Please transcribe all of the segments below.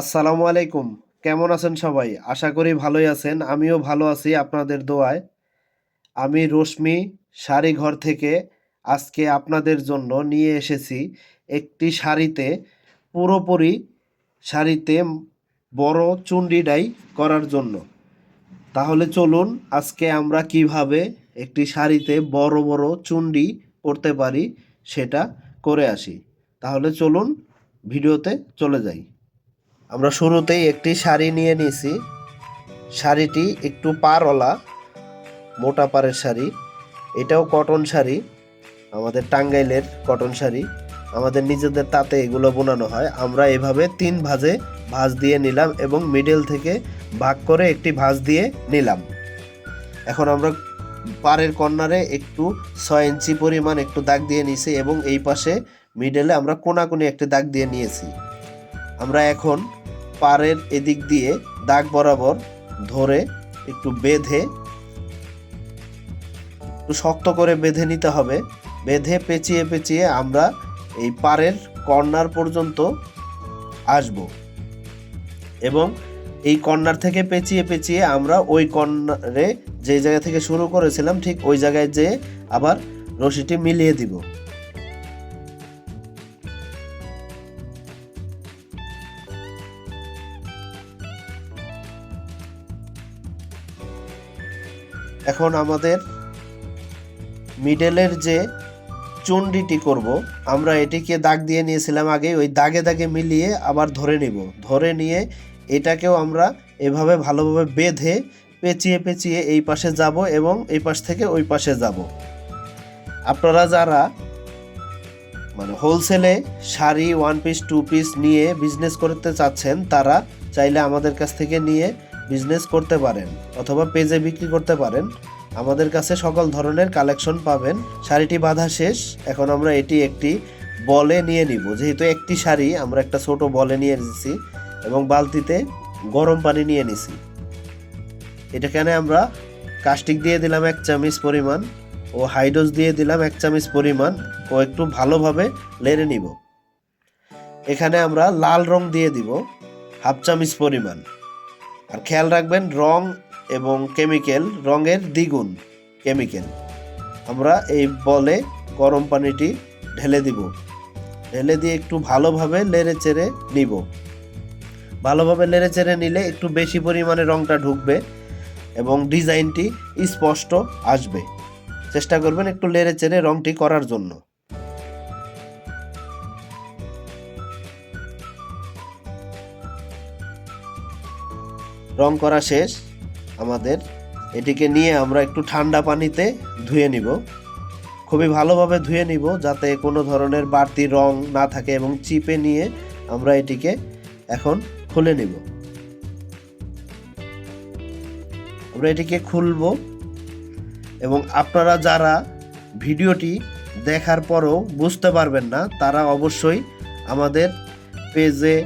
আসসালামু আলাইকুম। কেমন আছেন সবাই? আশা করি ভালোই আছেন। আমিও ভালো আছি আপনাদের দোয়ায়। আমি রশ্মি শাড়ি ঘর থেকে আজকে আপনাদের জন্য নিয়ে এসেছি একটি শাড়িতে পুরোপুরি শাড়িতে বড় চুন্ডি ডাই করার জন্য। তাহলে চলুন আজকে আমরা কীভাবে একটি শাড়িতে বড় বড় চুন্ডি করতে পারি সেটা করে আসি। তাহলে চলুন ভিডিওতে চলে যাই। আমরা শুরুতেই একটি শাড়ি নিয়ে নিয়েছি। শাড়িটি একটু পারওয়ালা মোটা পাড়ের শাড়ি। এটাও কটন শাড়ি, আমাদের টাঙ্গাইলের কটন শাড়ি। আমাদের নিজেদের তাতে এগুলো বোনানো হয়। আমরা এভাবে তিন ভাঁজে ভাঁজ দিয়ে নিলাম এবং মিডল থেকে ভাগ করে একটি ভাঁজ দিয়ে নিলাম। এখন আমরা পাড়ের কর্নারে একটু ছয় ইঞ্চি পরিমাণ একটু দাগ দিয়ে নিয়েছি এবং এই পাশে মিডলে আমরা কোনাকুনি একটি দাগ দিয়ে নিয়েছি। আমরা এখন পাড়ের এদিক দিয়ে দাগ বরাবর ধরে একটু বেঁধে, একটু শক্ত করে বেঁধে নিতে হবে। বেঁধে পেঁচিয়ে পেঁচিয়ে আমরা এই পাড়ের কর্নার পর্যন্ত আসব এবং এই কর্নার থেকে পেঁচিয়ে পেঁচিয়ে আমরা ওই কর্নারে যে জায়গা থেকে শুরু করেছিলাম, ঠিক ওই জায়গায় যেয়ে আবার রশিটি মিলিয়ে দিব। এখন আমাদের মিডলের যে চুন্ডিটি করব, আমরা এটিকে দাগ দিয়ে নিয়েছিলাম আগে, ওই দাগে দাগে মিলিয়ে আবার ধরে নিব। ধরে নিয়ে এটাকেও আমরা এভাবে ভালোভাবে বেঁধে পেঁচিয়ে পেঁচিয়ে এই পাশে যাব এবং এই পাশ থেকে ওই পাশে যাব। আপনারা যারা মানে হোলসেলে sari one piece two piece নিয়ে বিজনেস করতে চাচ্ছেন, তারা চাইলে আমাদের কাছ থেকে নিয়ে বিজনেস করতে পারেন অথবা পেজে বিক্রি করতে পারেন, আমাদের কাছে সকল ধরনের কালেকশন পাবেন। শাড়িটি বাঁধা শেষ, এখন আমরা এটি একটি বলে নিয়ে নিব। যেহেতু একটি শাড়ি, আমরা একটা ছোট বলে নিয়ে নিয়েছি এবং বালতিতে গরম পানি নিয়ে নিছি। এটাখানে আমরা কাস্টিক দিয়ে দিলাম এক চামচ পরিমাণ ও হাইডোজ দিয়ে দিলাম এক চামচ পরিমাণ ও একটু ভালোভাবে লেড়ে নিব। এখানে আমরা লাল রং দিয়ে দিব, হাফ চামচ পরিমাণ। আর খেয়াল রাখবেন, রং এবং কেমিক্যাল, রঙের দ্বিগুণ কেমিক্যাল। আমরা এই বলে গরম পানিটি ঢেলে দিব। ঢেলে দিয়ে একটু ভালোভাবে লেড়ে চেড়ে নিব। ভালোভাবে লেড়ে চেড়ে নিলে একটু বেশি পরিমাণে রংটা ঢুকবে এবং ডিজাইনটি স্পষ্ট আসবে। চেষ্টা করবেন একটু লেড়ে চেড়ে রংটি করার জন্য। রং করা শেষ। আমাদের এটিকে নিয়ে আমরা একটু ঠান্ডা পানিতে ধুয়ে নিব। খুবই ভালোভাবে ধুয়ে নিব যাতে কোনো ধরনের বাড়তি রং না থাকে এবং চিপে নিয়ে আমরা এটিকে এখন খুলে নিব। আমরা এটিকে খুলব এবং আপনারা যারা ভিডিওটি দেখার পরও বুঝতে পারবেন না, তারা অবশ্যই আমাদের পেজে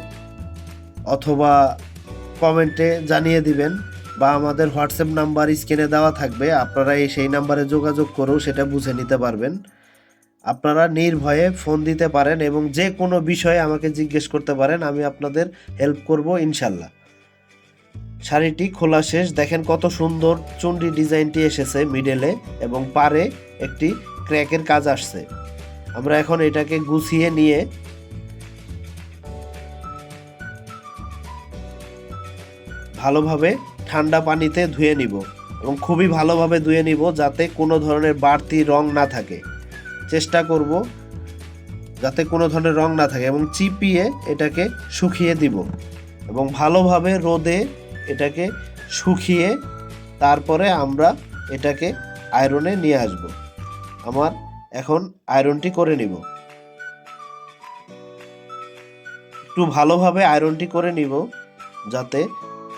অথবা কমেন্টে জানিয়ে দিবেন বা আমাদের হোয়াটসঅ্যাপ নাম্বার স্ক্রিনে দেওয়া থাকবে, আপনারা এই সেই নাম্বারে যোগাযোগ করেও সেটা বুঝে নিতে পারবেন। আপনারা নির্ভয়ে ফোন দিতে পারেন এবং যে কোনো বিষয়ে আমাকে জিজ্ঞেস করতে পারেন, আমি আপনাদের হেল্প করব ইনশাল্লাহ। শাড়িটি খোলা শেষ, দেখেন কত সুন্দর চুন্ডি ডিজাইনটি এসেছে মিডলে এবং পারে একটি ক্র্যাকের কাজ আসছে। আমরা এখন এটাকে গুছিয়ে নিয়ে ভালোভাবে ঠান্ডা পানিতে ধুয়ে নিব এবং খুবই ভালোভাবে ধুয়ে নিব যাতে কোনো ধরনের বাড়তি রং না থাকে। চেষ্টা করব যাতে কোনো ধরনের রং না থাকে এবং চিপিয়ে এটাকে শুকিয়ে দিব এবং ভালোভাবে রোদে এটাকে শুকিয়ে তারপরে আমরা এটাকে আয়রনে নিয়ে আসব। আমার এখন আয়রনটি করে নিব। একটু ভালোভাবে আয়রনটি করে নিব যাতে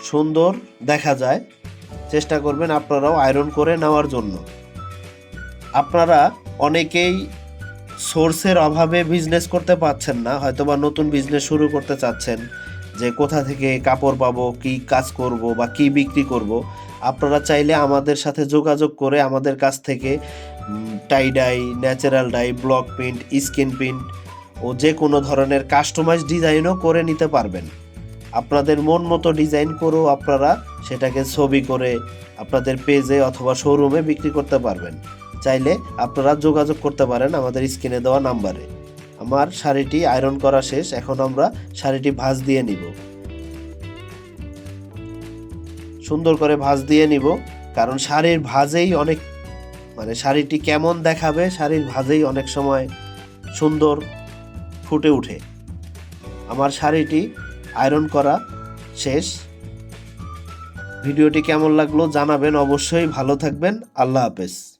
সুন্দর দেখা যায়, চেষ্টা করবেন আপনারাও আয়রন করে নেওয়ার জন্য। আপনারা অনেকেই সোর্সের অভাবে বিজনেস করতে পারছেন না, হয়তোবা নতুন বিজনেস শুরু করতে চাচ্ছেন, যে কোথা থেকে কাপড় পাবো, কি কাজ করব বা কি বিক্রি করব। আপনারা চাইলে আমাদের সাথে যোগাযোগ করে আমাদের কাছ থেকে tie dye natural dye block print screen print ও যে কোনো ধরনের কাস্টমাইজ ডিজাইনও করে নিতে পারবেন। আপনাদের মন মতো ডিজাইন করেও আপনারা সেটাকে ছবি করে আপনাদের পেজে অথবা শোরুমে বিক্রি করতে পারবেন। চাইলে আপনারা যোগাযোগ করতে পারেন আমাদের স্ক্রিনে দেওয়া নাম্বারে আমার শাড়িটি আয়রন করা শেষ, এখন আমরা শাড়িটি ভাঁজ দিয়ে নিব। সুন্দর করে ভাঁজ দিয়ে নিব, কারণ শাড়ির ভাঁজেই অনেক মানে শাড়িটি কেমন দেখাবে, শাড়ির ভাঁজেই অনেক সময় সুন্দর ফুটে ওঠে। আমার শাড়িটি আয়রন করা শেষ। ভিডিওটি কেমন লাগল জানাবেন অবশ্যই। ভালো থাকবেন। আল্লাহ হাফেজ।